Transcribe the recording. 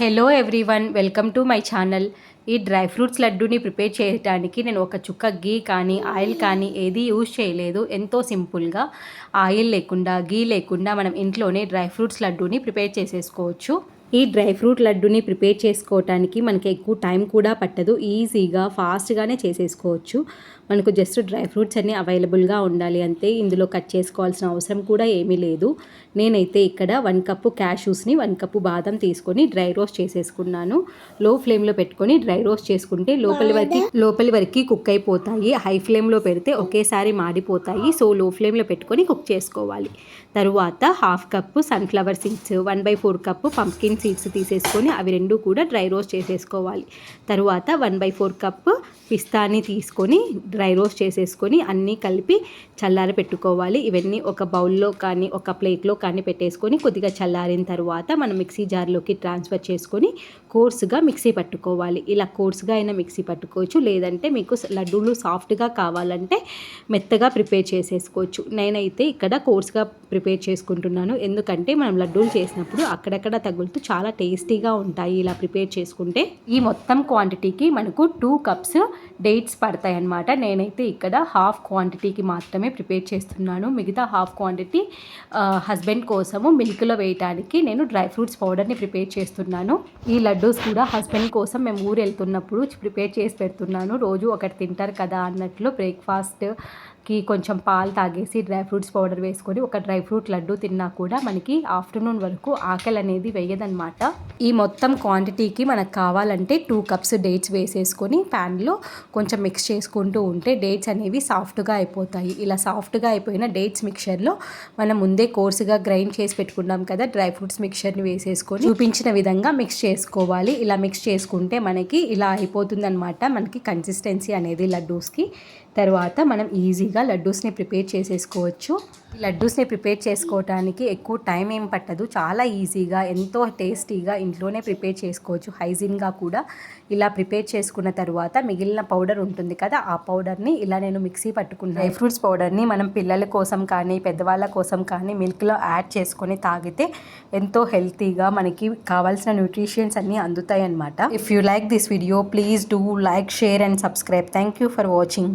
Hello everyone welcome to my channel ఈ dry fruits లడ్డూని prepare చేయడానికి నేను ఒక చుక్క గీ కానీ ఆయిల్ కానీ ఏది యూజ్ చేయలేదు. ఎంతో సింపుల్గా ఆయిల్ లేకుండా గీ లేకుండా మనం ఇంట్లోనే డ్రై ఫ్రూట్స్ లడ్డూని ప్రిపేర్ చేసేసుకోవచ్చు. ఈ డ్రై ఫ్రూట్ లడ్డుని ప్రిపేర్ చేసుకోవటానికి మనకి ఎక్కువ టైం కూడా పట్టదు. ఈజీగా ఫాస్ట్గానే చేసేసుకోవచ్చు. మనకు జస్ట్ డ్రై ఫ్రూట్స్ అన్నీ అవైలబుల్గా ఉండాలి అంతే ఇందులో కట్ చేసుకోవాల్సిన అవసరం కూడా ఏమీ లేదు. నేనైతే ఇక్కడ వన్ కప్పు క్యాషూస్ని వన్ కప్పు బాదం తీసుకొని డ్రై రోస్ట్ చేసేసుకున్నాను. లో ఫ్లేమ్లో పెట్టుకొని డ్రై రోస్ట్ చేసుకుంటే లోపలి వరకు లోపలి వరకు కుక్ అయిపోతాయి. హై ఫ్లేమ్లో పెడితే ఒకేసారి మాడిపోతాయి. సో లో ఫ్లేమ్లో పెట్టుకొని కుక్ చేసుకోవాలి. తరువాత half cup sunflower seeds one by four cup seeds తీసేసుకొని అవి రెండు కూడా డ్రై రోస్ట్ చేసేసుకోవాలి. తరువాత వన్ బై ఫోర్ కప్ పిస్తాని తీసుకొని డ్రై రోస్ట్ చేసేసుకొని అన్నీ కలిపి చల్లారి పెట్టుకోవాలి. ఇవన్నీ ఒక బౌల్లో కానీ ఒక ప్లేట్లో కానీ పెట్టేసుకొని కొద్దిగా చల్లారిన తర్వాత మనం మిక్సీ జార్లోకి ట్రాన్స్ఫర్ చేసుకొని కోర్సుగా మిక్సీ పట్టుకోవాలి. ఇలా కోర్సుగా అయినా మిక్సీ పట్టుకోవచ్చు. లేదంటే మీకు లడ్డూలు సాఫ్ట్గా కావాలంటే మెత్తగా ప్రిపేర్ చేసేసుకోవచ్చు. నేనైతే ఇక్కడ కోర్సుగా ప్రిపేర్ చేసుకుంటున్నాను. ఎందుకంటే మనం లడ్డూలు చేసినప్పుడు అక్కడక్కడ తగులుతూ చాలా టేస్టీగా ఉంటాయి ఇలా ప్రిపేర్ చేసుకుంటే. ఈ మొత్తం క్వాంటిటీకి మనకు టూ కప్స్ డేట్స్ పడతాయి అన్నమాట నేనైతే ఇక్కడ హాఫ్ క్వాంటిటీకి మాత్రమే ప్రిపేర్ చేస్తున్నాను. మిగతా హాఫ్ క్వాంటిటీ హస్బెండ్ కోసము మిల్క్లో వేయడానికి నేను డ్రై ఫ్రూట్స్ పౌడర్ని ప్రిపేర్ చేస్తున్నాను. ఈ లడ్డూస్ కూడా హస్బెండ్ కోసం మేము ఊరు వెళ్తున్నప్పుడు ప్రిపేర్ చేసి పెడుతున్నాను. రోజు ఒకటి తింటారు కదా అన్నట్లు బ్రేక్ఫాస్ట్ కి కొంచెం పాలు తాగేసి డ్రై ఫ్రూట్స్ పౌడర్ వేసుకొని ఒక డ్రై ఫ్రూట్ లడ్డు తిన్నా కూడా మనకి ఆఫ్టర్నూన్ వరకు ఆకలి అనేది వేయదనమాట ఈ మొత్తం క్వాంటిటీకి మనకు కావాలంటే టూ కప్స్ డేట్స్ వేసేసుకొని ప్యాన్లో కొంచెం మిక్స్ చేసుకుంటూ ఉంటే డేట్స్ అనేవి సాఫ్ట్గా అయిపోతాయి. ఇలా సాఫ్ట్గా అయిపోయిన డేట్స్ మిక్చర్లో మనం ముందే కోర్సుగా గ్రైండ్ చేసి పెట్టుకున్నాం కదా డ్రై ఫ్రూట్స్ మిక్చర్ని వేసేసుకొని చూపించిన విధంగా మిక్స్ చేసుకోవాలి. ఇలా మిక్స్ చేసుకుంటే మనకి ఇలా అయిపోతుందనమాట మనకి కన్సిస్టెన్సీ అనేది లడ్డూస్కి. తర్వాత మనం ఈజీగా లడ్డూస్ని ప్రిపేర్ చేసేసుకోవచ్చు. లడ్డూస్ని ప్రిపేర్ చేసుకోవడానికి ఎక్కువ టైం ఏం పట్టదు. చాలా ఈజీగా ఎంతో టేస్టీగా ఇంట్లోనే ప్రిపేర్ చేసుకోవచ్చు. హైజీన్గా కూడా ఇలా ప్రిపేర్ చేసుకున్న తర్వాత మిగిలిన పౌడర్ ఉంటుంది కదా ఆ పౌడర్ని ఇలా నేను మిక్సీ పట్టుకున్నాను. డ్రై ఫ్రూట్స్ పౌడర్ని మనం పిల్లల కోసం కానీ పెద్దవాళ్ళ కోసం కానీ మిల్క్లో యాడ్ చేసుకొని తాగితే ఎంతో హెల్తీగా మనకి కావాల్సిన న్యూట్రిషన్స్ అన్నీ అందుతాయి అనమాట if you like this video please do like share and subscribe thank you for watching